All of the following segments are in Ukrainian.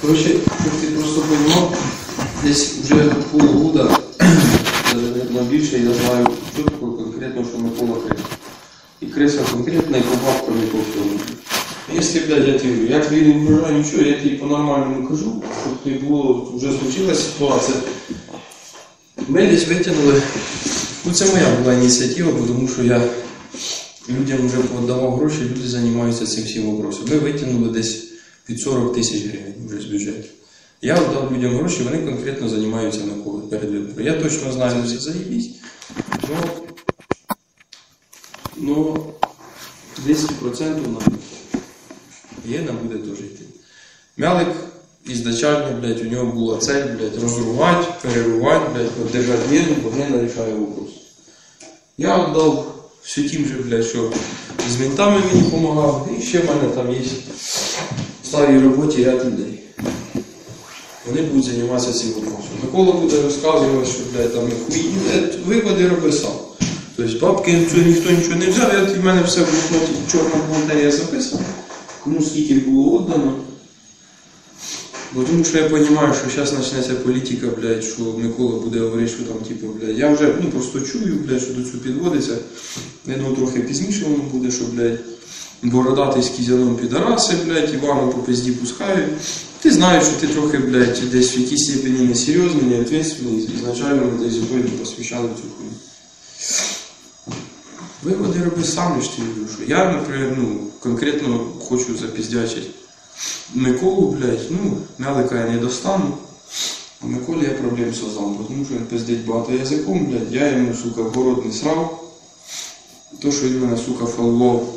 Коротше, щоб ти просто розумів, десь вже полгода, на більше я знаю чітко конкретно, що Микола Крис. І Криса конкретно, і побабка не повторює. Якщо, блядь, я тобі, я тобі не вважаю нічого, я тобі по-нормальному кажу, щоб не було, вже случилась ситуація. Ми десь витягнули, ну це моя була ініціатива, тому що я людям вже подавав гроші, люди займаються цим всім вопросом. Ми витягнули десь під 40 тисяч гривень вже з бюджету. Я дав людям гроші, вони конкретно займаються навколо перед виборами. Я точно знаю, що заїбісь. Ну, ну 200% нам є, нам буде теж йти. Мялик ізначально, блядь, у нього була цель, блядь, розрувати, перервати, блядь, одержати віру, бо не рішає вопрос. Я віддав все тим же, блядь, що з ментами мені допомагав, і ще в мене там є в старій роботі ряд людей. Вони будуть займатися цим вопросом. Микола буде розказувати, що блядь, там хуйні, виводи роби сам. Тобто бабки ніхто нічого не взяв, я, в мене все в блокноті чорна бухгалтерія записана, кому скільки було віддано. Бо тому що я розумію, що зараз почнеться політика, блядь, що Микола буде говорити, що там, типу, блядь, я вже ну, просто чую, блядь, що до цього підводиться. Я думаю, трохи пізніше воно буде, що, блядь, бородатий з кізяном підараси, блядь, Івану по пизді пускають. Ти знаєш, що ти трохи, блядь, десь в якійсь степені несерйозний, неответственний, ізначально ми десь не посвящали цю хуйню. Виводи роби сам, ж ти що. Я, наприклад, ну, конкретно хочу запіздячити. Миколу, блядь, ну, мялика я не достану. А Миколі я проблем создам, тому що він пиздить багато язиком, блядь, я йому, сука, в город не срав. То, що він мене, сука, фаллов.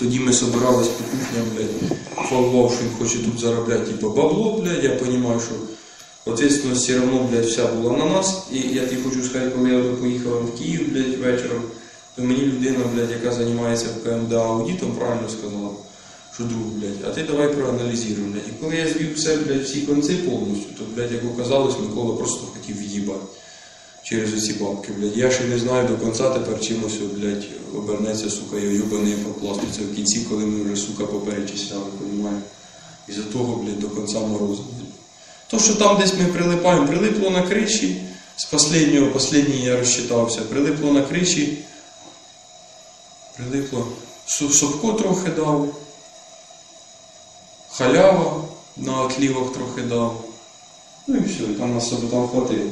Тоді ми собирались по кухням, блядь, фаллов, що він хоче тут заробляти, типу, бабло, блядь, я розумію, що ответственность все равно, блядь, вся була на нас. І я тобі хочу сказати, коли я поїхав в Київ, блядь, вечором, то мені людина, блядь, яка займається в аудитом, правильно сказала, що друг, блядь, а ти давай проаналізуй, блядь. І коли я звів все, блядь, всі конці повністю, то, блядь, як оказалось, Микола просто хотів в'їбати через оці бабки, блядь. Я ще не знаю до кінця тепер чимось, блядь, обернеться, сука, його юбаний пропластиться в кінці, коли ми вже, сука, поперечисляли, понімаєш? І за того, блядь, до кінця морозу. То, що там десь ми прилипаємо, прилипло на криші, з останнього, останній я розчитався, прилипло на криші, прилипло, Совко трохи дав, халява на отлівах трохи дав. Ну і все, там на себе там хватило.